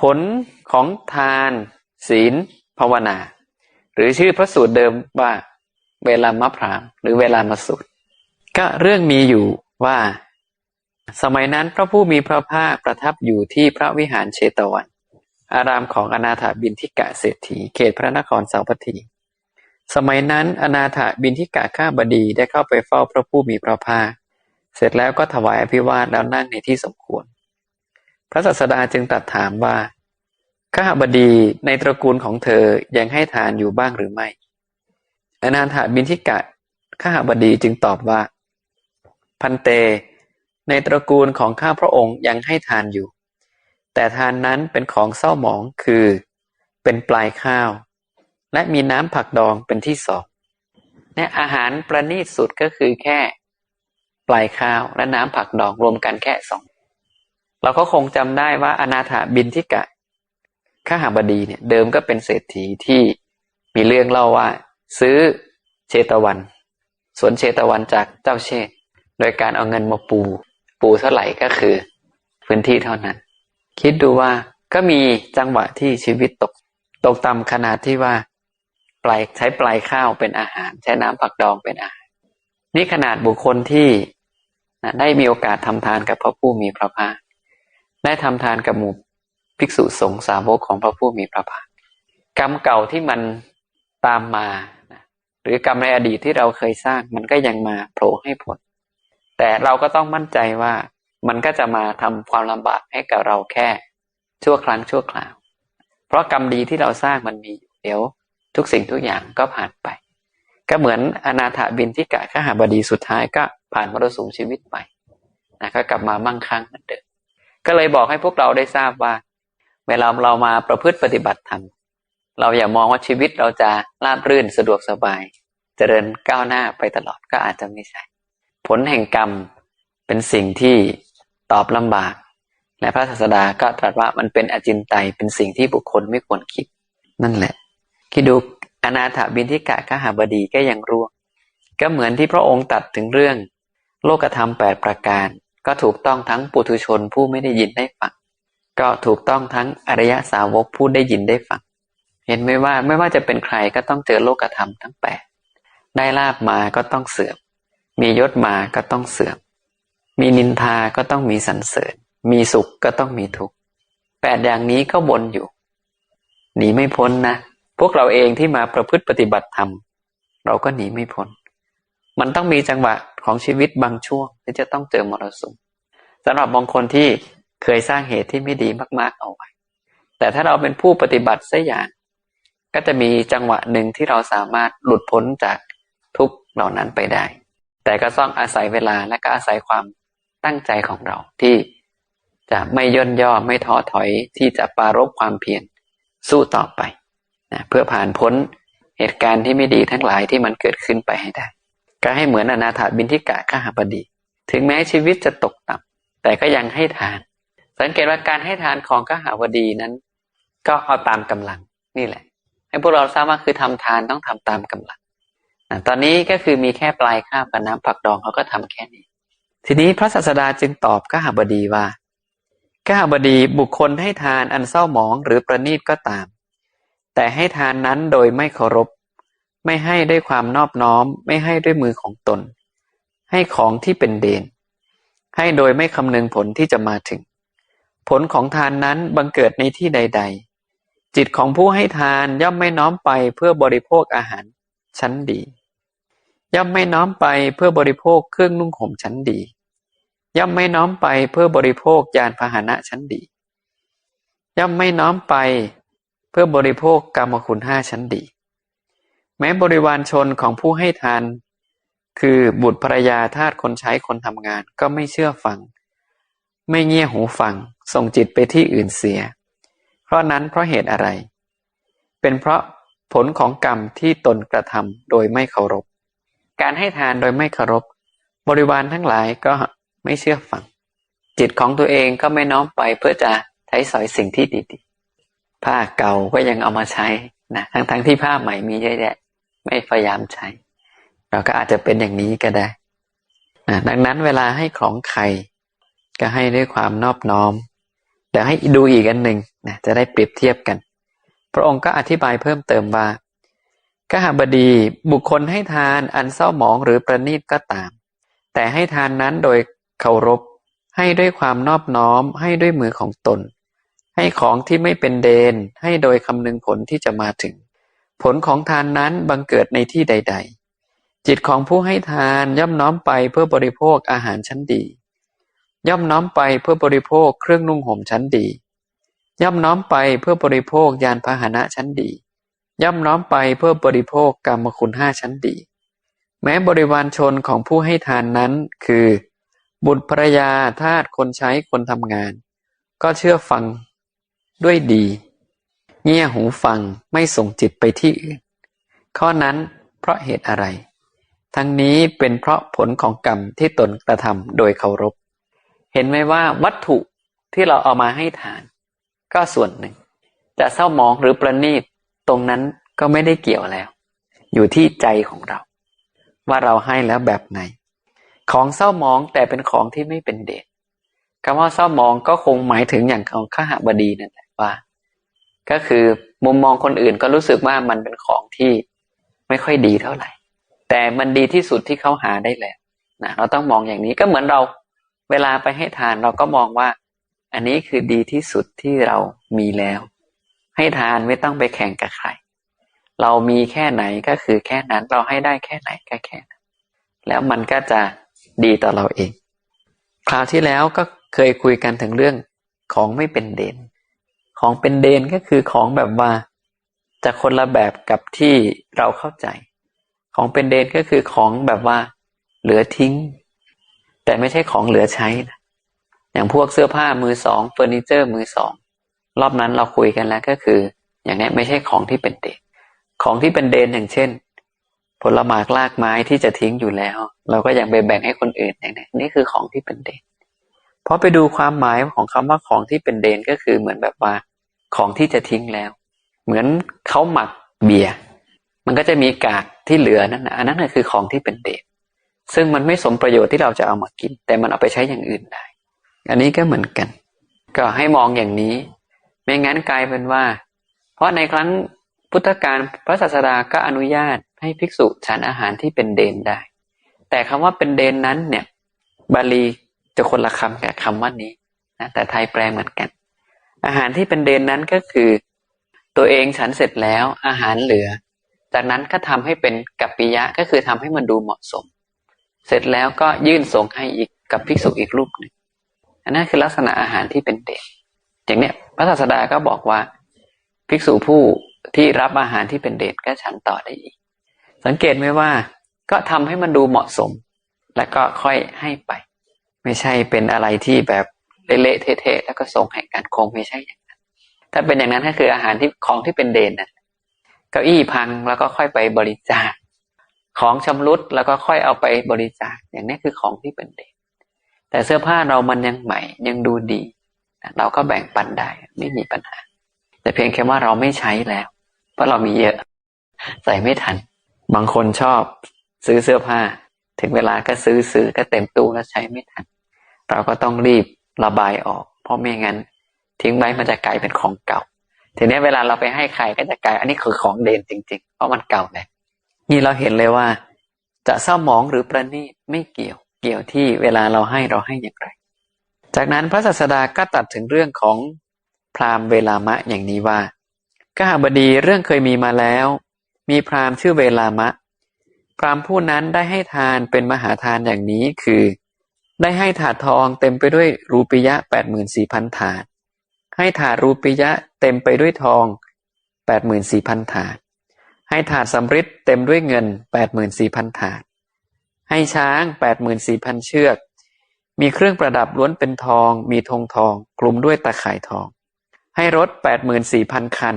ผลของทานศีลภาวนา หรือชื่อพระสูตรเดิมว่า เวลามะพรามหรือเวลามาสูตร ก็เรื่องมีอยู่ว่า สมัยนั้นพระผู้มีพระภาคประทับอยู่ที่พระวิหารเชตวัน อารามของอนาถบินทิกะเศรษฐีเขตพระนครสาวัตถี สมัยนั้นอนาถบินทิกะข้าบดีได้เข้าไปเฝ้าพระผู้มีพระภาค เสร็จแล้วก็ถวายอภิวาทแล้วนั่งในที่สมควร พระศาสดาจึงตรัสถามว่าข้าบดีในตระกูลของเธอยังให้ทานอยู่บ้างหรือไม่ อนาถบินทิกะข้าบดีจึงตอบว่า พันเต ในตระกูลของข้าพระองค์ยังให้ทานอยู่ แต่ทานนั้นเป็นของเศร้าหมองคือ เป็นปลายข้าว และมีน้ำผักดองเป็นที่สองเนี่อาหารประณีตสุดก็คือแค่ ปลายข้าวและน้ำผักดองรวมกันแค่สอง เราก็คงจำได้ว่าอนาถาบินทิกะข้าหาบดีเนี่ย เดิมก็เป็นเศรษฐีที่มีเรื่องเล่าว่า ซื้อเชตวัน สวนเชตวันจากเจ้าเชษโดยการเอาเงินมาปู ปูเท่าไหร่ก็คือ พื้นที่เท่านั้น คิดดูว่าก็มีจังหวะที่ชีวิตตกตกต่ำขนาดที่ว่าปลายใช้ปลายข้าวเป็นอาหาร ใช้น้ำผักดองเป็นอาหาร นี่ขนาดบุคคลที่ได้มีโอกาสทำทานกับพระผู้มีพระภาค ได้ทำทานกับหมู่ภิกษุสงฆ์สาวกของพระผู้มีพระภาคกรรมเก่าที่มันตามมา หรือกรรมในอดีตที่เราเคยสร้างมันก็ยังมาโผล่ให้ผล แต่เราก็ต้องมั่นใจว่ามันก็จะมาทำความลำบากให้กับเราแค่ ชั่วครั้งชั่วคราว เพราะกรรมดีที่เราสร้างมันมีเดี๋ยว ทุกสิ่งทุกอย่างก็ผ่านไป ก็เหมือนอนาถบินที่กะข้าหาบดีสุดท้ายก็ผ่านมรสุมชีวิตไปนะก็กลับมามั่งคั่งเหมือนเดิม ก็เลยบอกให้พวกเราได้ทราบว่า เวลาเรามาประพฤติปฏิบัติธรรมเราอย่ามองว่าชีวิตเราจะราบรื่นสะดวกสบายจเจริญก้าวหน้าไปตลอดก็อาจจะไม่ใช่ ผลแห่งกรรมเป็นสิ่งที่ตอบลำบาก และพระศาสดาก็ตรัสว่ามันเป็นอจินไตยเป็นสิ่งที่บุคคลไม่ควรคิด นั่นแหละ คิดดูอนาถบินทิกะขหาบดีก็ยังร่วงก็เหมือนที่พระองค์ตัดถึงเรื่อง โลกธรรมแปดประการ ก็ถูกต้องทั้งปุถุชนผู้ไม่ได้ยินได้ฟังก็ถูกต้องทั้งอริยสาวกผู้ได้ยินได้ฟังเห็นไหมว่าไม่ว่าจะเป็นใครก็ต้องเจอโลกธรรมทั้งแปดได้ลาบมาก็ต้องเสื่อม มียศมาก็ต้องเสื่อม มีนินทาก็ต้องมีสรรเสริญ มีสุขก็ต้องมีทุกข์แปดอย่างนี้ก็บนอยู่หนีไม่พ้นนะ พวกเราเองที่มาประพฤติปฏิบัติธรรม เราก็หนีไม่พ้น มันต้องมีจังหวะของชีวิตบางช่วงที่จะต้องเจอมรสุมสำหรับบางคนที่เคยสร้างเหตุที่ไม่ดีมาก ๆเอาไว้ แต่ถ้าเราเป็นผู้ปฏิบัติสักอย่าง ก็จะมีจังหวะหนึ่งที่เราสามารถหลุดพ้นจากทุกเหล่านั้นไปได้ แต่ก็ต้องอาศัยเวลาและก็อาศัยความตั้งใจของเราที่จะไม่ย่นย่อไม่ท้อถอยที่จะปารบความเพียรสู้ต่อไปนะเพื่อผ่านพ้นเหตุการณ์ที่ไม่ดีทั้งหลายที่มันเกิดขึ้นไปให้ได้ ก็ให้เหมือนอนาถาบินทิกะข้าหบดี ถึงแม้ชีวิตจะตกต่ำแต่ก็ยังให้ทาน สังเกตว่าการให้ทานของกหาวดีนั้น ก็เอาตามกำลังนี่แหละ ให้พวกเราทราบว่าคือทำทานต้องทำตามกำลังตอนนี้ก็คือมีแค่ปลายข้าวกับน้ำผักดองเขาก็ทำแค่นี้ ทีนี้พระศาสดาจึงตอบกหาบดีว่ากหาบดีบุคคลให้ทานอันเศร้าหมองหรือประนีตก็ตาม แต่ให้ทานนั้นโดยไม่เคารพ ไม่ให้ด้วยความนอบน้อม ไม่ให้ด้วยมือของตน ให้ของที่เป็นเดน ให้โดยไม่คำนึงผลที่จะมาถึง ผลของทานนั้นบังเกิดในที่ใด ๆ จิตของผู้ให้ทานย่อมไม่น้อมไปเพื่อบริโภคอาหารชั้นดี ย่อมไม่น้อมไปเพื่อบริโภคเครื่องนุ่งห่มชั้นดี ย่อมไม่น้อมไปเพื่อบริโภคยานพาหนะชั้นดี ย่อมไม่น้อมไปเพื่อบริโภคกรรมคุณห้าชั้นดี แม้บริวารชนของผู้ให้ทาน คือบุตรภรยาทาสคนใช้คนทำงานก็ไม่เชื่อฟัง ไม่เงี่ยหูฟัง ส่งจิตไปที่อื่นเสีย เพราะนั้นเพราะเหตุอะไร เป็นเพราะผลของกรรมที่ตนกระทำโดยไม่เคารพ การให้ทานโดยไม่เคารพ บริวารทั้งหลายก็ไม่เชื่อฟัง จิตของตัวเองก็ไม่น้อมไปเพื่อจะใช้สอยสิ่งที่ดีๆ ผ้าเก่าก็ยังเอามาใช้นะทั้งๆทที่ผ้าใหม่มีเยอะแยะ ไม่พยายามใช้ เราก็อาจจะเป็นอย่างนี้ก็ได้นะดังนั้นเวลาให้ของใคร ก็ให้ด้วยความนอบน้อมดี๋ยวให้ดูอีกอันหนึ่งนะจะได้เปรียบเทียบกัน พระองค์ก็อธิบายเพิ่มเติมว่ากหบดีบุคคลให้ทานอันเศร้าหมองหรือประนีตก็ตาม แต่ให้ทานนั้นโดยเคารพ ให้ด้วยความนอบน้อม ให้ด้วยมือของตน ให้ของที่ไม่เป็นเดน ให้โดยคำนึงผลที่จะมาถึง ผลของทานนั้นบังเกิดในที่ใด ๆ จิตของผู้ให้ทานย่อมน้อมไปเพื่อบริโภคอาหารชั้นดี ย่อมน้อมไปเพื่อบริโภคเครื่องนุ่งห่มชั้นดี ย่อมน้อมไปเพื่อบริโภคยานพาหนะชั้นดี ย่อมน้อมไปเพื่อบริโภคกรรมคุณห้าชั้นดี แม้บริวารชนของผู้ให้ทานนั้นคือ บุตรภรยาทาสคนใช้คนทำงาน ก็เชื่อฟังด้วยดี เงี่ยหูฟังไม่ส่งจิตไปที่อื่น ข้อนั้นเพราะเหตุอะไร ทั้งนี้เป็นเพราะผลของกรรมที่ตนกระทำโดยเคารพ เห็นไหมว่าวัตถุที่เราเอามาให้ทาน ก็ส่วนหนึ่ง จะเศร้ามองหรือประณีตตรงนั้นก็ไม่ได้เกี่ยวแล้ว อยู่ที่ใจของเรา ว่าเราให้แล้วแบบไหน ของเศร้ามองแต่เป็นของที่ไม่เป็นเดชคำว่าเศร้ามองก็คงหมายถึงอย่างของข้าหบดีนั่นแหละว่า ก็คือมุมมองคนอื่นก็รู้สึกว่ามันเป็นของที่ไม่ค่อยดีเท่าไหร่ แต่มันดีที่สุดที่เขาหาได้แล้วนะเราต้องมองอย่างนี้ก็เหมือนเราเวลาไปให้ทานเราก็มองว่า อันนี้คือดีที่สุดที่เรามีแล้ว ให้ทานไม่ต้องไปแข่งกับใคร เรามีแค่ไหนก็คือแค่นั้นเราให้ได้แค่ไหนก็แค่นั้นแล้วมันก็จะดีต่อเราเอง คราวที่แล้วก็เคยคุยกันถึงเรื่องของไม่เป็นเด่น ของเป็นเดนก็คือของแบบว่าจะคนละแบบกับที่เราเข้าใจ ของเป็นเดนก็คือของแบบว่า เหลือทิ้ง แต่ไม่ใช่ของเหลือใช้นะอย่างพวกเสื้อผ้ามือสองเฟอร์นิเจอร์มือสองรอบนั้นเราคุยกันแล้วก็คือ อย่างนี้ไม่ใช่ของที่เป็นเดนของที่เป็นเดนอย่างเช่น ผลหมากลากไม้ที่จะทิ้งอยู่แล้ว เราก็ยังไปแบ่งให้คนอื่นอย่างนี้นี่คือของที่เป็นเดน พราะไปดูความหมายของคำว่าของที่เป็นเดนก็คือเหมือนแบบว่า ของที่จะทิ้งแล้ว เหมือนเขาหมักเบียร์มันก็จะมีกากที่เหลือนั่นนะอันนั้นคือของที่เป็นเดนซึ่งมันไม่สมประโยชน์ที่เราจะเอามากิน แต่มันเอาไปใช้อย่างอื่นได้ อันนี้ก็เหมือนกัน ก็ให้มองอย่างนี้ ไม่งั้นกลายเป็นว่า เพราะในครั้งพุทธกาลพระศาสดาก็อนุญาตให้ภิกษุฉันอาหารที่เป็นเดนได้ แต่คำว่าเป็นเดนนั้นเนี่ย บาลี จะคนละคำกับคำว่านี้นะแต่ไทยแปลเหมือนกัน อาหารที่เป็นเดนนั้นก็คือ ตัวเองฉันเสร็จแล้วอาหารเหลือ จากนั้นก็ทำให้เป็นกัปปิยะก็คือทำให้มันดูเหมาะสม เสร็จแล้วก็ยื่นส่งให้อีกกับภิกษุอีกรูปหนึ่งอันนั้นคือลักษณะอาหารที่เป็นเดนอย่างเนี้ยพระศาสดาก็บอกว่าภิกษุผู้ที่รับอาหารที่เป็นเดชก็ฉันต่อได้อีก สังเกตไหมว่า ก็ทำให้มันดูเหมาะสม แล้วก็ค่อยให้ไป ไม่ใช่เป็นอะไรที่แบบเละเทะแล้วก็ส่งให้กันคงไม่ใช่อย่างนั้น ถ้าเป็นอย่างนั้นก็คืออาหารที่ของที่เป็นเดนนะเก้าอี้พังแล้วก็ค่อยไปบริจาค ของชำรุดแล้วก็ค่อยเอาไปบริจาค อย่างนี้คือของที่เป็นเดนแต่เสื้อผ้าเรามันยังใหม่ยังดูดี เราก็แบ่งปันได้ไม่มีปัญหา แต่เพียงแค่ว่าเราไม่ใช้แล้ว เพราะเรามีเยอะ ใส่ไม่ทัน บางคนชอบซื้อเสื้อผ้า ถึงเวลาก็ซื้อซื้อก็เต็มตู้แล้วใช้ไม่ทัน เราก็ต้องรีบระบายออก เพราะไม่งั้น ทิ้งไว้มันจะกลายเป็นของเก่า ทีนี้เวลาเราไปให้ใครก็จะกลาย อันนี้คือของเด่นจริง ๆ เพราะมันเก่าแล้วนี่เราเห็นเลยว่า จะเศร้าหมองหรือประณีตไม่เกี่ยว เกี่ยวที่เวลาเราให้เราให้อย่างไร จากนั้นพระศาสดาก็ตัดถึงเรื่องของพราหมณ์เวลามะอย่างนี้ว่ากหบดีเรื่องเคยมีมาแล้ว มีพราหมณ์ชื่อเวลามะ พราหมณ์ผู้นั้นได้ให้ทานเป็นมหาทานอย่างนี้คือ ได้ให้ถาดทองเต็มไปด้วยรูปิยะแปดหมื่นสี่พันถาด ให้ถาดรูปิยะเต็มไปด้วยทองแปดหมื่นสี่พันถาด ให้ถาดสำริดเต็มด้วยเงินแปดหมื่นสี่พันถาด ให้ช้างแปดหมื่นสี่พันเชือก มีเครื่องประดับล้วนเป็นทอง มีธงทองคลุมด้วยตะข่ายทอง ให้รถแปดหมื่นสี่พันคัน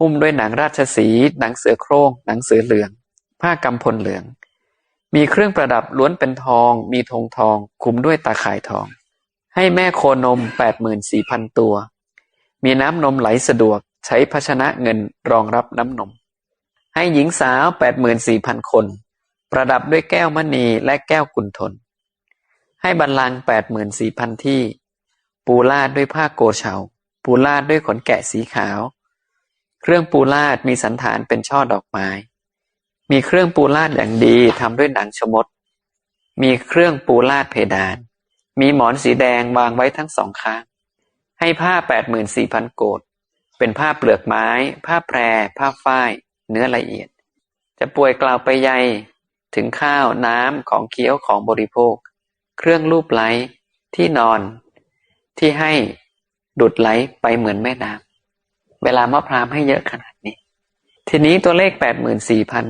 หุ้มด้วยหนังราชสีห์หนังเสือโคร่ง หนังเสือเหลือง ผ้ากำพลเหลือง มีเครื่องประดับล้วนเป็นทอง มีธงทอง คุมด้วยตาข่ายทอง ให้แม่โคนมแปดหมื่นสี่พันตัว มีน้ำนมไหลสะดวก ใช้ภาชนะเงินรองรับน้ำนม ให้หญิงสาวแปดหมื่นสี่พันคน ประดับด้วยแก้วมณีและแก้วกุนทน ให้บัลลังแปดหมื่นสี่พันที่ ปูลาดด้วยผ้าโกเชาปูลาดด้วยขนแกะสีขาว เครื่องปูลาดมีสันฐานเป็นช่อดอกไม้ มีเครื่องปูลาดอย่างดีทำด้วยหนังชมด มีเครื่องปูลาดเพดาน มีหมอนสีแดงวางไว้ทั้งสองข้าง ให้ผ้าแปดหมื่นสี่พันโกดเป็นผ้าเปลือกไม้ ผ้าแพร ผ้าฝ้าย เนื้อละเอียด จะป่วยกล่าวไปใยถึงข้าวน้ำของเคี้ยวของบริโภค เครื่องรูปไล้ที่นอน ที่ให้ดุดไหลไปเหมือนแม่น้ำเวลามะพร้าวให้เยอะขนาดนี้ ทีนี้ตัวเลขแปดหมื่นสี่พัน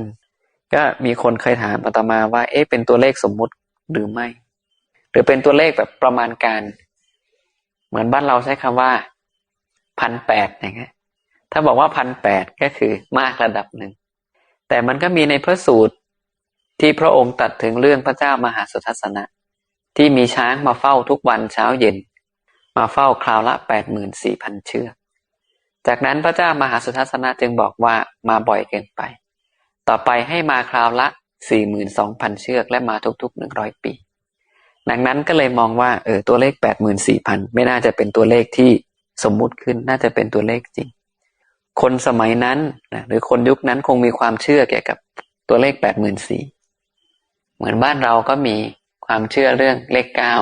ก็มีคนเคยถามอาตมาว่า เอ๊ะเป็นตัวเลขสมมุติหรือไม่ หรือเป็นตัวเลขแบบประมาณการ เหมือนบ้านเราใช้คำว่าพันแปดอย่างเงี้ยถ้าบอกว่าพันแปดก็คือมากระดับหนึ่ง แต่มันก็มีในพระสูตรที่พระองค์ตัดถึงเรื่องพระเจ้ามหาสุทัศนะ ที่มีช้างมาเฝ้าทุกวันเช้าเย็น มาเฝ้าคราวละแปดหมื่นสี่พันเชือกจากนั้นพระเจ้ามหาสุทัศนะจึงบอกว่ามาบ่อยเกินไป ต่อไปให้มาคราวละสี่หมื่นสองพันเชือกและมาทุกๆหนึ่งร้อยปี ดังนั้นก็เลยมองว่าเออตัวเลขแปดหมื่นสี่พันไม่น่าจะเป็นตัวเลขที่สมมุติขึ้นน่าจะเป็นตัวเลขจริง คนสมัยนั้นนะหรือคนยุคนั้นคงมีความเชื่อเกี่ยวกับตัวเลขแปดหมื่นสี่เหมือนบ้านเราก็มีความเชื่อเรื่องเลขเก้า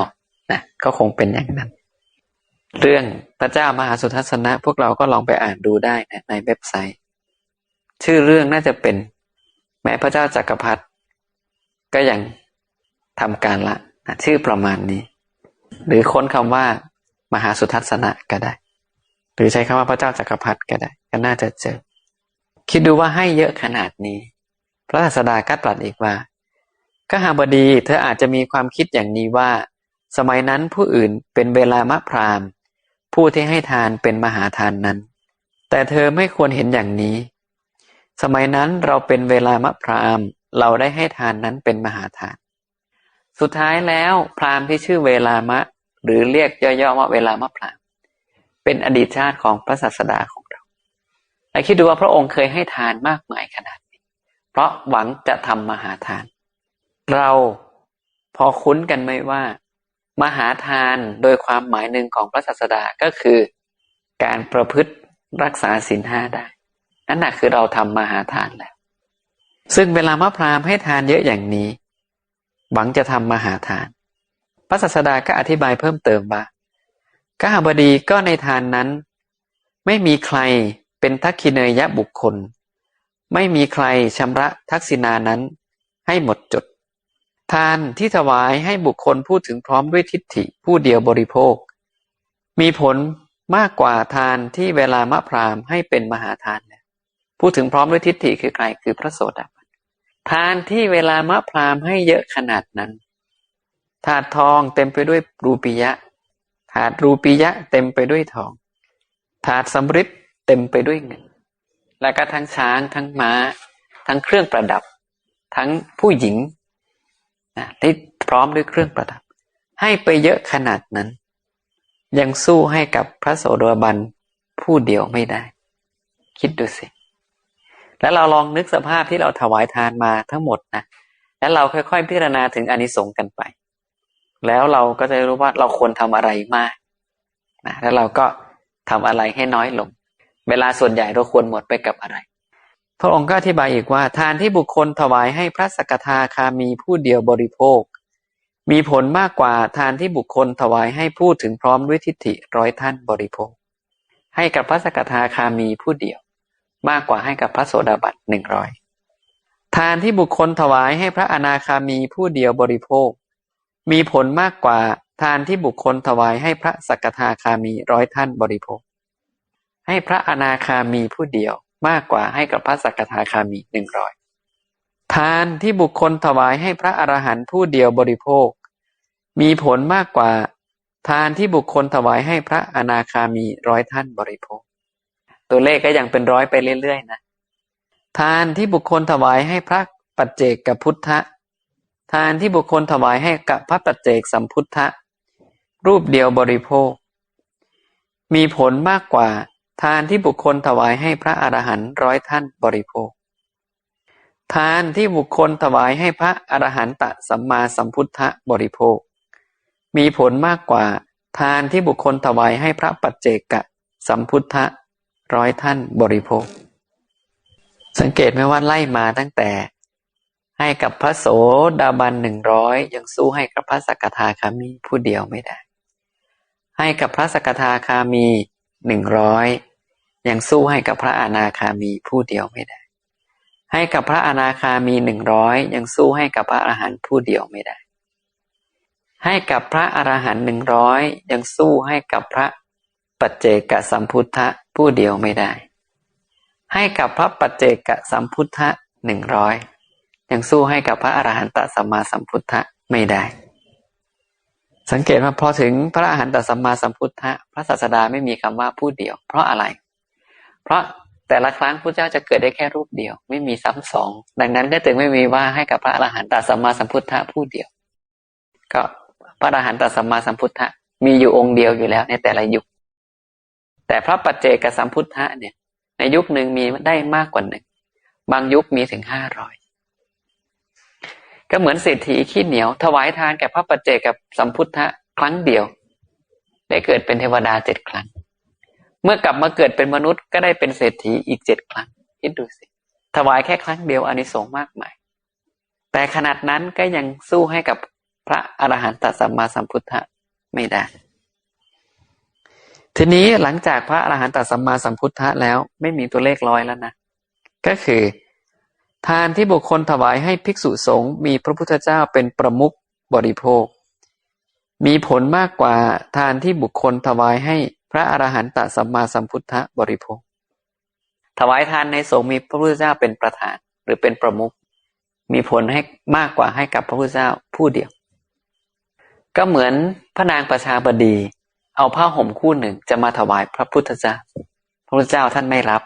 นะก็คงเป็นอย่างนั้น เรื่องพระเจ้ามหาสุทัศนะ พวกเราก็ลองไปอ่านดูได้นะในเว็บไซต์ ชื่อเรื่องน่าจะเป็น แม้พระเจ้าจากักรพรรดิก็ยังทำการละนะชื่อประมาณนี้ หรือค้นคำว่า มหาสุทัศนะก็ได้ หรือใช้คำว่าพระเจ้าจากักรพรรดิก็ได้ ก็น่าจะเจอ คิดดูว่าให้เยอะขนาดนี้ พระศาสดาก็ตรัสอีกว่าก็หาบดี เธออาจจะมีความคิดอย่างนี้ว่า สมัยนั้นผู้อื่นเป็นเวลามะพรามผู้ที่ให้ทานเป็นมหาทานนั้น แต่เธอไม่ควรเห็นอย่างนี้ สมัยนั้นเราเป็นเวลามะพรามเราได้ให้ทานนั้นเป็นมหาทาน สุดท้ายแล้วพรามที่ชื่อเวลามะ หรือเรียกย่อๆว่าเวลามะพรามเป็นอดีตชาติของพระศาสดาของเราและคิดดูว่าพระองค์เคยให้ทานมากมายขนาดนี้ เพราะหวังจะทำมหาทาน เราพอคุ้นกันไหมว่า มหาทานโดยความหมายหนึ่งของพระศาสดาก็คือ การประพฤติรักษาศีลห้าได้ นั่นแหะคือเราทำมหาทานแล้วซึ่งเวลามะพรามให้ทานเยอะอย่างนี้หวังจะทำมหาทาน พระศาสดาก็อธิบายเพิ่มเติมว่าก้าบดีก็ในทานนั้น ไม่มีใครเป็นทักขิเนยยะบุคคล ไม่มีใครชำระทักษินานั้น ให้หมดจด ทานที่ถวายให้บุคคลพูดถึงพร้อมด้วยทิฏฐิผู้เดียวบริโภค มีผลมากกว่าทานที่เวลามะพรามให้เป็นมหาทาน พูดถึงพร้อมด้วยทิฏฐิคือใครคือพระโสดาบันทานที่เวลามะพรามให้เยอะขนาดนั้น ถาดทองเต็มไปด้วยรูปียะ ถาดรูปียะเต็มไปด้วยทอง ถาดสำริดเต็มไปด้วยเงิน และก็ทั้งช้างทั้งม้า ทั้งเครื่องประดับ ทั้งผู้หญิงนะที่พร้อมด้วยเครื่องประดับ ให้ไปเยอะขนาดนั้น ยังสู้ให้กับพระโสดาบันผู้เดียวไม่ได้ คิดดูสิ แล้วเราลองนึกสภาพที่เราถวายทานมาทั้งหมดนะแล้วเราค่อยๆพิจารณาถึงอนิสงส์กันไป แล้วเราก็จะรู้ว่าเราควรทำอะไรมากนะแล้วเราก็ทำอะไรให้น้อยลง เวลาส่วนใหญ่เราควรหมดไปกับอะไร พระองค์ก็อธิบายอีกว่า ทานที่บุคคลถวายให้พระสกทาคามีผู้เดียวบริโภค มีผลมากกว่าทานที่บุคคลถวายให้พูดถึงพร้อมด้วยทิฏฐิร้อยท่านบริโภค ให้กับพระสกทาคามีผู้เดียว มากกว่าให้กับพระโสดาบันหนึ่งร้อยทานที่บุคคลถวายให้พระอนาคามีผู้เดียวบริโภค มีผลมากกว่าทานที่บุคคลถวายให้พระสกทาคามีร้อยท่านบริโภค ให้พระอนาคามีผู้เดียวมากกว่าให้กับพระสักทาคามีหนึ่งร้อยทานที่บุคคลถวายให้พระอรหันต์ผู้เดียวบริโภค มีผลมากกว่า ทานที่บุคคลถวายให้พระอนาคามีร้อยท่านบริโภค ตัวเลขก็ยังเป็นร้อยไปเรื่อยๆนะทานที่บุคคลถวายให้พระปัจเจกกับพุทธะ ทานที่บุคคลถวายให้กับพระปัจเจกสัมพุทธะ รูปเดียวบริโภค มีผลมากกว่า ทานที่บุคคลถวายให้พระอรหันต์ร้อยท่านบริโภค ทานที่บุคคลถวายให้พระอรหันตสัมมาสัมพุทธะบริโภค มีผลมากกว่า ทานที่บุคคลถวายให้พระปัจเจกะสัมพุทธะ ร้อยท่านบริโภค สังเกตไหมว่าไล่มาตั้งแต่ ให้กับพระโสดาบันหนึ่งร้อยยังสู้ให้กับพระสกทาคามีผู้เดียวไม่ได้ ให้กับพระสกทาคามีหนึ่งร้อยยังสู้ให้กับพระอนาคามีผู้เดียวไม่ได้ ให้กับพระอนาคามีหนึ่งร้อยยังสู้ให้กับพระอรหันต์ผู้เดียวไม่ได้ ให้กับพระอรหันต์หนึ่งร้อยยังสู้ให้กับพระปัจเจกสัมพุทธะ ผู้เดียวไม่ได้ ให้กับพระปัจเจกสัมพุทธะหนึ่งร้อยยังสู้ให้กับพระอรหันตสัมมาสัมพุทธะไม่ได้ สังเกตว่าพอถึงพระอรหันตสัมมาสัมพุทธะพระศาสดาไม่มีคำว่าผู้เดียว เพราะอะไร เพราะแต่ละครั้งพระเจ้าจะเกิดได้แค่รูปเดียว ไม่มีซ้ำสอง ดังนั้นก็จึงไม่มีว่าให้กับพระอรหันตสัมมาสัมพุทธะผู้เดียว ก็พระอรหันตสัมมาสัมพุทธะมีอยู่องค์เดียวอยู่แล้วในแต่ละยุค แต่พระปัจเจกสัมพุทธะเนี่ย ในยุคหนึ่งมีได้มากกว่าหนึ่ง บางยุคมีถึงห้าร้อยก็เหมือนเศรษฐีขี้เหนียว ถวายทานแก่พระปัจเจกับสัมพุทธะครั้งเดียว ได้เกิดเป็นเทวดาเจ็ดครั้ง เมื่อกลับมาเกิดเป็นมนุษย์ก็ได้เป็นเศรษฐีอีกเจ็ดครั้งคิดดูสิ ถวายแค่ครั้งเดียวอานิสงส์มากมาย แต่ขนาดนั้นก็ยังสู้ให้กับพระอรหันตสัมมาสัมพุทธะไม่ได้ ทีนี้หลังจากพระอรหันตสัมมาสัมพุทธะแล้วไม่มีตัวเลขร้อยแล้วนะ ก็คือ ทานที่บุคคลถวายให้ภิกษุสงฆ์มีพระพุทธเจ้าเป็นประมุขบริโภค มีผลมากกว่าทานที่บุคคลถวายให้พระอรหันตสัมมาสัมพุทธะบริโภค ถวายทานในสงฆ์มีพระพุทธเจ้าเป็นประธานหรือเป็นประมุขมีผลให้มากกว่าให้กับพระพุทธเจ้าผู้เดียว ก็เหมือนพระนางประชาบดี เอาผ้าห่มคู่หนึ่งจะมาถวายพระพุทธเจ้า พระพุทธเจ้าท่านไม่รับ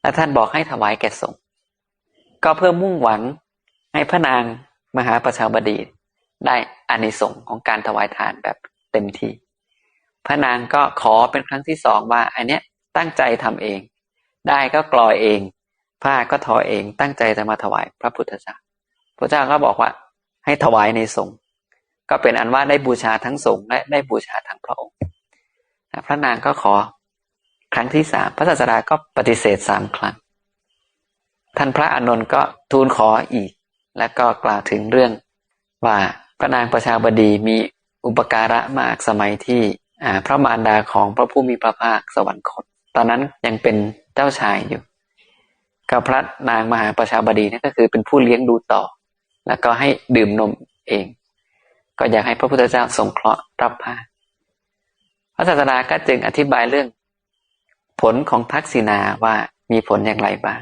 และท่านบอกให้ถวายแก่สงฆ์ก็เพื่อมุ่งหวังให้พระนางมหาประชาบดี ได้อานิสงส์ของการถวายทานแบบเต็มที่ พระนางก็ขอเป็นครั้งที่สองว่าอันเนี้ยตั้งใจทำเอง ได้ก็กลอยเอง ผ้าก็ทอเองตั้งใจจะมาถวายพระพุทธเจ้า พระเจ้าก็บอกว่าให้ถวายในสงฆ์ก็เป็นอันว่าได้บูชาทั้งสงฆ์และได้บูชาทั้งพระองค์ พระนางก็ขอครั้งที่สามพระศาสดาก็ปฏิเสธสามครั้ง ท่านพระอานนท์ก็ทูลขออีก และก็กล่าวถึงเรื่องว่าพระนางประชาบดีมีอุปการะมากสมัยที่พระมารดาของพระผู้มีพระภาคสวรรคต ตอนนั้นยังเป็นเจ้าชายอยู่กับพระนางมหาประชาบดีนี่นก็คือเป็นผู้เลี้ยงดูต่อ แล้วก็ให้ดื่มนมเอง ก็อยากให้พระพุทธเจ้าทรงเคราะห์รับผ้า ระศาสดาก็จึงอธิบายเรื่อง ผลของทักษิณาว่ามีผลอย่างไรบ้าง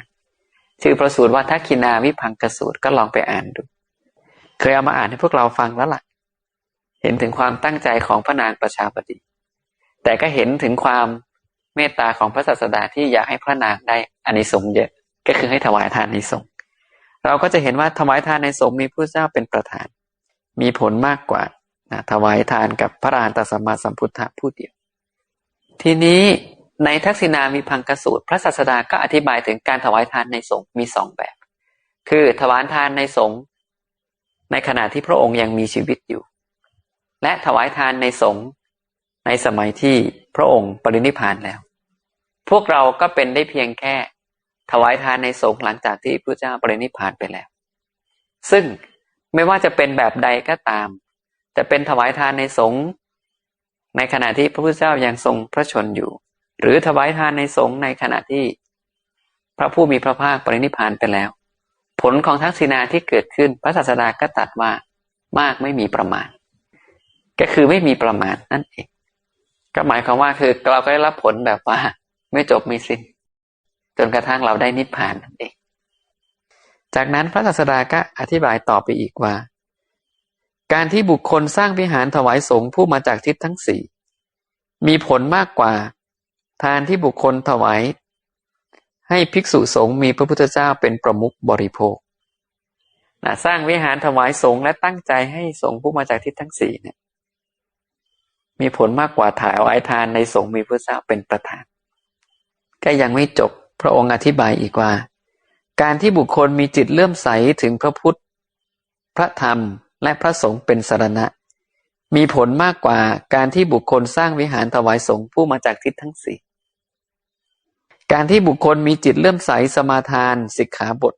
ชื่อประสูตรว่าทักษิณาวิพังกสูตรก็ลองไปอ่านดู เคยเอามาอ่านให้พวกเราฟังแล้วล่ะ เห็นถึงความตั้งใจของพระนางประชาบดีแต่ก็เห็นถึงความเมตตาของพระศาสดาที่อยากให้พระนางได้อานิสงส์เยอะ ก็คือให้ถวายทานในสงฆ์เราก็จะเห็นว่าถวายทานในสงฆ์มีพระเจ้าเป็นประธาน มีผลมากกว่า นะถวายทานกับพระอรหันตสัมมาสัมพุทธะผู้เดียว ทีนี้ในทักษิณามีพังกสูตร พระศาสดาก็อธิบายถึงการถวายทานในสงฆ์มีสองแบบ คือถวายทานในสงฆ์ในขณะที่พระองค์ยังมีชีวิตอยู่ และถวายทานในสงฆ์ในสมัยที่พระองค์ปรินิพพานแล้ว พวกเราก็เป็นได้เพียงแค่ ถวายทานในสงฆ์หลังจากที่พระเจ้าปรินิพพานไปแล้ว ซึ่งไม่ว่าจะเป็นแบบใดก็ตาม จะเป็นถวายทานในสงฆ์ในขณะที่พระพุทธเจ้ายังทรงพระชนอยู่ หรือถวายทานในสงฆ์ในขณะที่ พระผู้มีพระภาคปรินิพานไปแล้ว ผลของทักษิณาที่เกิดขึ้นพระศาสดาก็ตรัสว่ามากไม่มีประมาณ ก็คือไม่มีประมาณนั่นเองก็หมายความว่าคือเราก็ได้รับผลแบบว่า ไม่จบไม่สิ้น จนกระทั่งเราได้นิพพานนั่นเอง จากนั้นพระศาสดาก็อธิบายต่อไปอีกว่า การที่บุคคลสร้างวิหารถวายสงฆ์ผู้มาจากทิศทั้งสี่มีผลมากกว่า ทานที่บุคคลถวาย ให้ภิกษุสงฆ์มีพระพุทธเจ้าเป็นประมุขบริโภคนะสร้างวิหารถวายสงฆ์และตั้งใจให้สงฆ์ผู้มาจากทิศทั้งสี่เนี่ย มีผลมากกว่าถ่ายเอาไอทานในสงฆ์มีพระเจ้าเป็นประธาน ก็ยังไม่จบพระองค์อธิบายอีกว่า การที่บุคคลมีจิตเลื่อมใสถึงพระพุทธ พระธรรม และพระสงฆ์เป็นสารณะ มีผลมากกว่าการที่บุคคลสร้างวิหารถวายสงฆ์ผู้มาจากทิศทั้งสี่การที่บุคคลมีจิตเลื่อมใสสมาทานสิกขาบท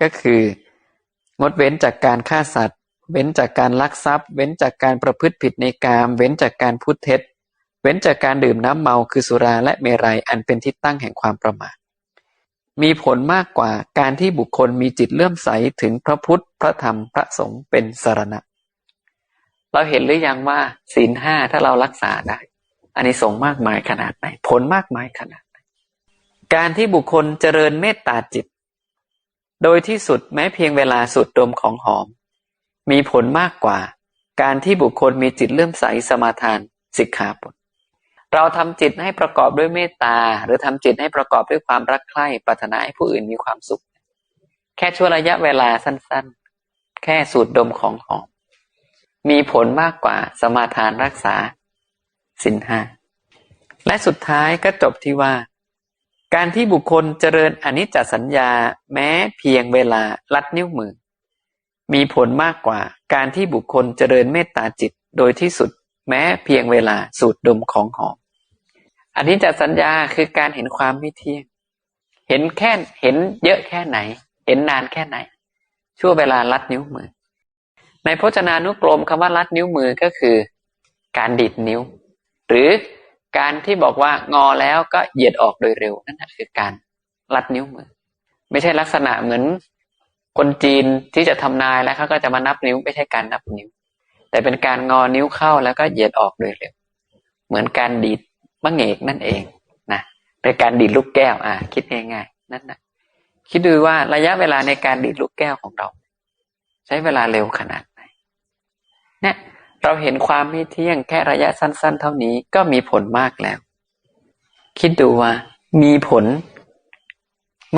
ก็คืองดเว้นจากการฆ่าสัตว์ เว้นจากการลักทรัพย์ เว้นจากการประพฤติผิดในกาม เว้นจากการพูดเท็จ เว้นจากการดื่มน้ำเมาคือสุราและเมรัยอันเป็นที่ตั้งแห่งความประมาท มีผลมากกว่าการที่บุคคลมีจิตเลื่อมใสถึงพระพุทธพระธรรมพระสงฆ์เป็นสารณะ เราเห็นหรือยังว่าศีลห้าถ้าเรารักษาได้อันนี้ส่งมากมายขนาดไหน ผลมากมายขนาดไหน การที่บุคคลเจริญเมตตาจิต โดยที่สุดแม้เพียงเวลาสูดดมของหอม มีผลมากกว่า การที่บุคคลมีจิตเลื่อมใสสมาทานสิกขาบท เราทำจิตให้ประกอบด้วยเมตตา หรือทำจิตให้ประกอบด้วยความรักใคร่ปรารถนาให้ผู้อื่นมีความสุข แค่ชั่วระยะเวลาสั้นๆ แค่สูดดมของหอมมีผลมากกว่าสมาทานรักษาสินห้าและสุดท้ายก็จบที่ว่า การที่บุคคลเจริญอนิจจสัญญาแม้เพียงเวลาลัดนิ้วมือ มีผลมากกว่าการที่บุคคลเจริญเมตตาจิตโดยที่สุด แม้เพียงเวลาสูดดมของหอม อนิจจสัญญาคือการเห็นความไม่เที่ยง เห็นแค่เห็นเยอะแค่ไหน เห็นนานแค่ไหน ชั่วเวลาลัดนิ้วมือ ในพจนานุกรมคำว่าลัดนิ้วมือก็คือ การดีดนิ้ว หรือการที่บอกว่างอแล้วก็เหยียดออกโดยเร็ว นั่นคือการลัดนิ้วมือ ไม่ใช่ลักษณะเหมือนคนจีนที่จะทำนายแล้วเขาก็จะมานับนิ้วไม่ใช่การนับนิ้ว แต่เป็นการงอนิ้วเข้าแล้วก็เหยียดออกโดยเร็ว เหมือนการดีด มะเหงกนั่นเองนะเป็นการดีดลูกแก้ว อ่า คิดง่ายๆนั่นนะคิดดูว่าระยะเวลาในการดีดลูกแก้วของเรา ใช้เวลาเร็วขนาดไหนเนี่ยเราเห็นความไม่เที่ยงแค่ระยะสั้น ๆ เท่านี้ก็มีผลมากแล้ว คิดดูว่า มีผล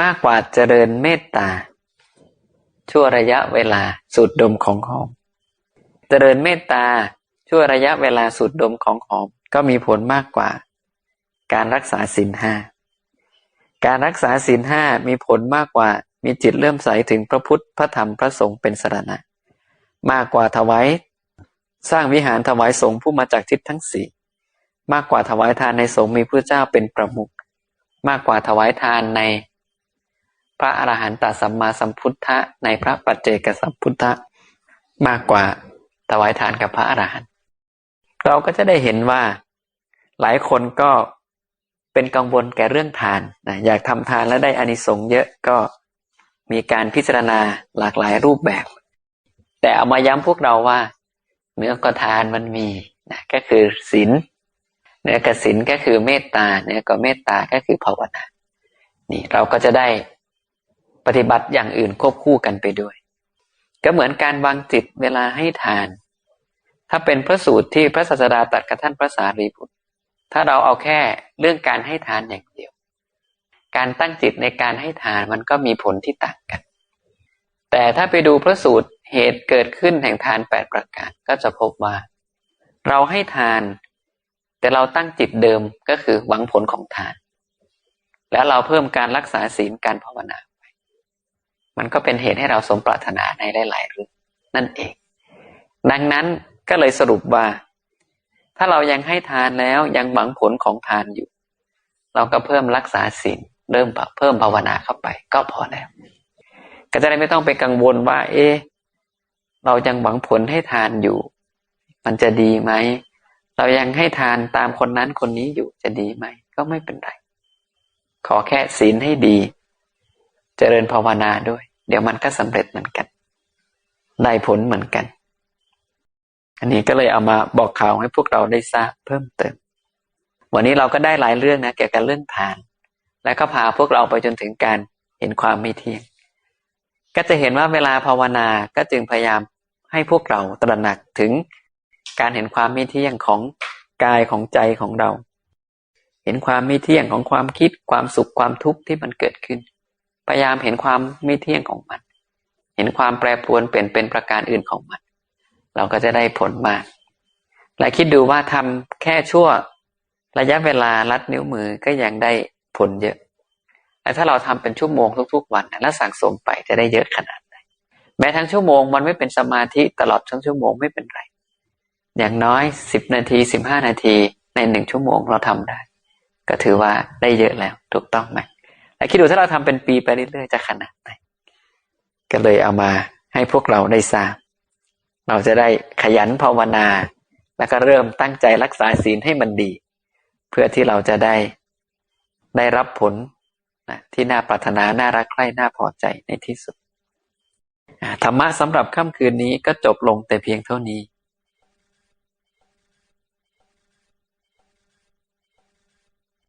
มากกว่าเจริญเมตตา ชั่วระยะเวลาสูดดมของหอม เจริญเมตตาชั่วระยะเวลาสูดดมของหอม ก็มีผลมากกว่า การรักษาศีลห้าการรักษาศีลห้ามีผลมากกว่ามีจิตเลื่อมใสถึงพระพุทธพระธรรมพระสงฆ์เป็นสรณะ มากกว่าถวายสร้างวิหารถวายสงฆ์ผู้มาจากทิศทั้งสี่มากกว่าถวายทานในสงฆ์มีพระเจ้าเป็นประมุขมากกว่าถวายทานใน พระอรหันตสัมมาสัมพุทธะในพระปัจเจกสัมพุทธะมากกว่าถวายทานกับพระอรหันต์เราก็จะได้เห็นว่า หลายคนก็ เป็นกังวลแก่เรื่องทานนะอยากทำทานแล้วได้อานิสงส์เยอะก็มีการพิจารณาหลากหลายรูปแบบ แต่เอามาย้ำพวกเราว่า เนื้อกทานมันมีนะก็คือศีลเนื้อกศีลก็คือเมตตาเนื้อก็เมตตาก็คือภาวนานี่เราก็จะได้ปฏิบัติอย่างอื่นควบคู่กันไปด้วย ก็เหมือนการวางจิตเวลาให้ทาน ถ้าเป็นพระสูตรที่พระศาสดาตรัสกับท่านพระสารีบุตร ถ้าเราเอาแค่เรื่องการให้ทานอย่างเดียว การตั้งจิตในการให้ทานมันก็มีผลที่ต่างกัน แต่ถ้าไปดูพระสูตรเหตุเกิดขึ้นแห่งทานแปดประการก็จะพบว่า เราให้ทาน แต่เราตั้งจิตเดิมก็คือหวังผลของทาน แล้วเราเพิ่มการรักษาศีลการภาวนาไปมันก็เป็นเหตุให้เราสมปรารถนาในหลาย ๆ เรื่องนั่นเอง ดังนั้นก็เลยสรุปว่า ถ้าเรายังให้ทานแล้วยังหวังผลของทานอยู่ เราก็เพิ่มรักษาศีลเริ่มเพิ่มภาวนาเข้าไป ก็พอแล้วก็จะได้ไม่ต้องไปกังวลว่า เอ๊เรายังหวังผลให้ทานอยู่ มันจะดีไหมเรายังให้ทานตามคนนั้นคนนี้อยู่จะดีไหม ก็ไม่เป็นไร ขอแค่ศีลให้ดีเจริญภาวนาด้วย เดี๋ยวมันก็สำเร็จเหมือนกัน ได้ผลเหมือนกัน อันนี้ก็เลยเอามาบอกข่าวให้พวกเราได้ทราบเพิ่มเติม วันนี้เราก็ได้หลายเรื่องนะเกี่ยวกับเรื่องทาน แล้วก็พาพวกเราไปจนถึงการเห็นความไม่เที่ยง ก็จะเห็นว่าเวลาภาวนาก็จึงพยายามให้พวกเราตระหนักถึงการเห็นความไม่เที่ยงของกายของใจของเรา เห็นความไม่เที่ยงของความคิดความสุขความทุกข์ที่มันเกิดขึ้น พยายามเห็นความไม่เที่ยงของมัน เห็นความแปรปรวนเปลี่ยนเป็นประการอื่นของมัน เราก็จะได้ผลมาก และคิดดูว่าทำแค่ชั่วระยะเวลาลัดนิ้วมือก็ยังได้ผลเยอะแต่ถ้าเราทำเป็นชั่วโมงทุก ๆ วันแล้วสั่งสมไปจะได้เยอะขนาดไหนแม้ทั้งชั่วโมงมันไม่เป็นสมาธิตลอดทั้งชั่วโมงไม่เป็นไร อย่างน้อยสิบนาทีสิบห้านาทีในหนึ่งชั่วโมงเราทำได้ ก็ถือว่าได้เยอะแล้วถูกต้องไหมแล้วคิดดูถ้าเราทำเป็นปีไปเรื่อยๆจะขนาดไหนก็เลยเอามาให้พวกเราได้ทราบ เราจะได้ขยันภาวนา แล้วก็เริ่มตั้งใจรักษาศีลให้มันดี เพื่อที่เราจะได้ได้รับผลนะที่น่าปรารถนา น่ารักใคร่ น่าพอใจในที่สุด ธรรมะสำหรับค่ำคืนนี้ก็จบลงแต่เพียงเท่านี้